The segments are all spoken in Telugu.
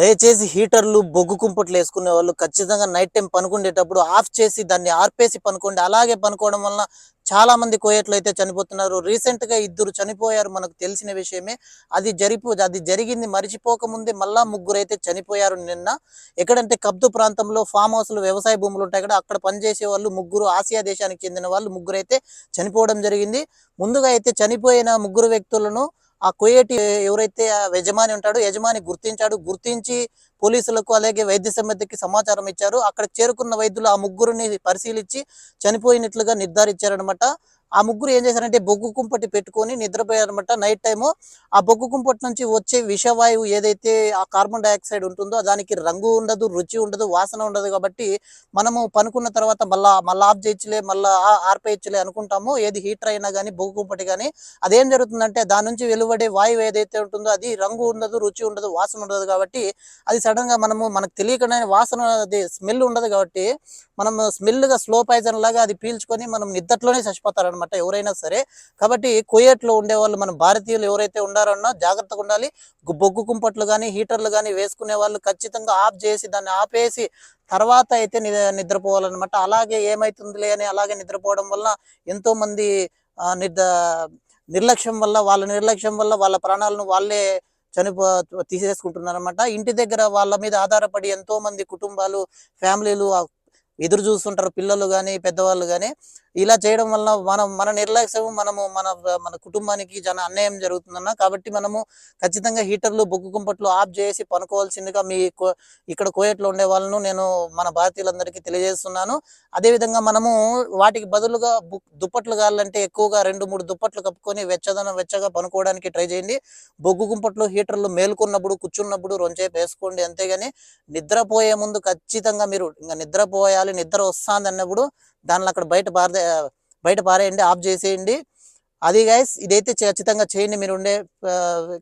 దయచేసి హీటర్లు బొగ్గు కుంపట్లు వేసుకునే వాళ్ళు ఖచ్చితంగా నైట్ టైం పనుకుండేటప్పుడు ఆఫ్ చేసి దాన్ని ఆర్పేసి పనుకోండి. అలాగే పనుకోవడం వలన చాలా మంది కోయట్లయితే చనిపోతున్నారు. రీసెంట్గా ఇద్దరు చనిపోయారు మనకు తెలిసిన విషయమే. అది జరిపో అది జరిగింది మరిచిపోకముందే మళ్ళా ముగ్గురు అయితే చనిపోయారు నిన్న. ఎక్కడంటే కబ్దు ప్రాంతంలో ఫామ్ హౌస్లు వ్యవసాయ భూములు ఉంటాయి కదా అక్కడ పనిచేసే వాళ్ళు ముగ్గురు ఆసియా దేశానికి చెందిన వాళ్ళు ముగ్గురు అయితే చనిపోవడం జరిగింది. ముందుగా అయితే చనిపోయిన ముగ్గురు వ్యక్తులను ఆ కోయేటి ఎవరైతే ఆ యజమాని ఉంటాడో యజమాని గుర్తించాడు. గుర్తించి పోలీసులకు అలాగే వైద్య సమితికి సమాచారం ఇచ్చారు. అక్కడ చేరుకున్న వైద్యులు ఆ ముగ్గురిని పరిశీలించి చనిపోయినట్లుగా నిర్ధారించారనమాట ఆ ముగ్గురు ఏం చేశారంటే బొగ్గు కుంపటి పెట్టుకొని నిద్రపోయారనమాట నైట్ టైము ఆ బొగ్గు కుంపటి నుంచి వచ్చే విషవాయువు ఏదైతే ఆ కార్బన్ డైఆక్సైడ్ ఉంటుందో దానికి రంగు ఉండదు రుచి ఉండదు వాసన ఉండదు కాబట్టి మనము పనుకున్న తర్వాత మళ్ళా మళ్ళా ఆఫ్ చేయొచ్చులే మళ్ళా ఆర్పేయచ్చులే అనుకుంటాము. ఏది హీటర్ అయినా కానీ బొగ్గు కుంపటి కానీ అదేం జరుగుతుందంటే దాని నుంచి వెలువడే వాయువు ఏదైతే ఉంటుందో అది రంగు ఉండదు రుచి ఉండదు వాసన ఉండదు కాబట్టి అది సడన్గా మనము మనకు తెలియకుండా వాసన అది స్మెల్ ఉండదు కాబట్టి మనం స్మెల్గా స్లో పాయిజన్ లాగా అది పీల్చుకొని మనం నిద్దట్లోనే చచ్చిపోతారనమాట ఎవరైనా సరే. కాబట్టి కుయేట్లో ఉండే వాళ్ళు మన భారతీయులు ఎవరైతే ఉన్నారన్నా జాగ్రత్తగా ఉండాలి. బొగ్గు కుంపట్లు కానీ హీటర్లు కానీ వేసుకునే వాళ్ళు ఖచ్చితంగా ఆఫ్ చేసి దాన్ని ఆపేసి తర్వాత అయితే ని- నిద్రపోవాలన్నమాట. అలాగే ఏమైతుందిలే అని అలాగే నిద్రపోవడం వల్ల ఎంతోమంది నిద్ర నిర్లక్ష్యం వల్ల వాళ్ళ నిర్లక్ష్యం వల్ల వాళ్ళ ప్రాణాలను వాళ్ళే చనిపో తీసేసుకుంటున్నారన్నమాట. ఇంటి దగ్గర వాళ్ళ మీద ఆధారపడి ఎంతో మంది కుటుంబాలు ఫ్యామిలీలు ఎదురు చూస్తుంటారు పిల్లలు కానీ పెద్దవాళ్ళు కానీ ఇలా చేయడం వల్ల మనం మన నిర్లక్ష్యం మనము మన మన కుటుంబానికి చాలా అన్యాయం జరుగుతుందన్న కాబట్టి మనము ఖచ్చితంగా హీటర్లు బొగ్గు కుంపట్లు ఆఫ్ చేసి పనుకోవాల్సిందిగా మీ కో- ఇక్కడ కోయట్లో ఉండే వాళ్ళను నేను మన భారతీయులందరికీ తెలియజేస్తున్నాను. అదేవిధంగా మనము వాటికి బదులుగా దుప్పట్లు కావాలంటే ఎక్కువగా రెండు మూడు దుప్పట్లు కప్పుకొని వెచ్చదనం వెచ్చగా పనుకోవడానికి ట్రై చేయండి. బొగ్గు కుంపట్లు హీటర్లు మేల్కొన్నప్పుడు కూర్చున్నప్పుడు రొంచేపు వేసుకోండి అంతేగాని నిద్రపోయే ముందు ఖచ్చితంగా మీరు ఇంకా నిద్రపోయాలి నిద్ర వస్తుంది అన్నప్పుడు దానిలో అక్కడ బయట పారే బయట పారేయండి ఆఫ్ చేసేయండి. అది గైస్ ఇదైతే ఖచ్చితంగా చేయండి. మీరు ఉండే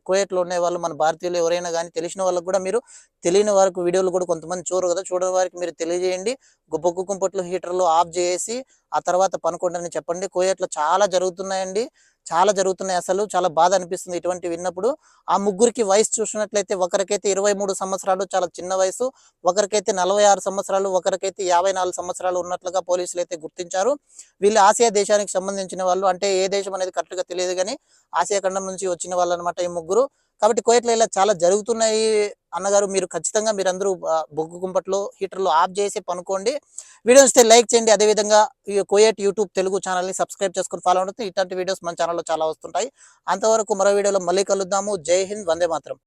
కోయట్లో ఉండే వాళ్ళు మన భారతీయులు ఎవరైనా కానీ తెలిసిన వాళ్ళకు కూడా మీరు తెలియని వారికి వీడియోలు కూడా కొంతమంది చూడరు కదా. చూడని వారికి మీరు తెలియజేయండి. గు- కుంపట్లు హీటర్లు ఆఫ్ చేసి ఆ తర్వాత పనుకోండి చెప్పండి. కోయట్లో చాలా జరుగుతున్నాయండి. చాలా జరుగుతున్నాయి అసలు చాలా బాధ అనిపిస్తుంది ఇటువంటి విన్నప్పుడు. ఆ ముగ్గురికి వయసు చూసినట్లయితే ఒకరికైతే ఇరవై మూడు సంవత్సరాలు చాలా చిన్న వయసు. ఒకరికైతే నలభై ఆరు సంవత్సరాలు ఒకరికైతే యాభై నాలుగు సంవత్సరాలు ఉన్నట్లుగా పోలీసులు అయితే గుర్తించారు. వీళ్ళు ఆసియా దేశానికి సంబంధించిన వాళ్ళు అంటే ఏ దేశం అనేది కరెక్ట్గా తెలియదు కానీ ఆసియా ఖండం నుంచి వచ్చిన వాళ్ళు అనమాట ఈ ముగ్గురు. కాబట్టి కోయట్లో ఇలా చాలా జరుగుతున్నాయి. అన్నగారు మీరు ఖచ్చితంగా మీరందరూ బొగ్గు గుంపట్లో హీటర్లు ఆఫ్ చేసి పనుకోండి. వీడియో వస్తే లైక్ చేయండి. అదేవిధంగా ఈ కోయట్ యూట్యూబ్ తెలుగు ఛానల్ని సబ్స్క్రైబ్ చేసుకుని ఫాలో అవుతుంది ఇట్లాంటి వీడియోస్ మన ఛానల్లో చాలా వస్తుంటాయి. అంతవరకు మరో వీడియోలో మళ్ళీ కలుద్దాము. జై హింద్ వందే మాత్రం.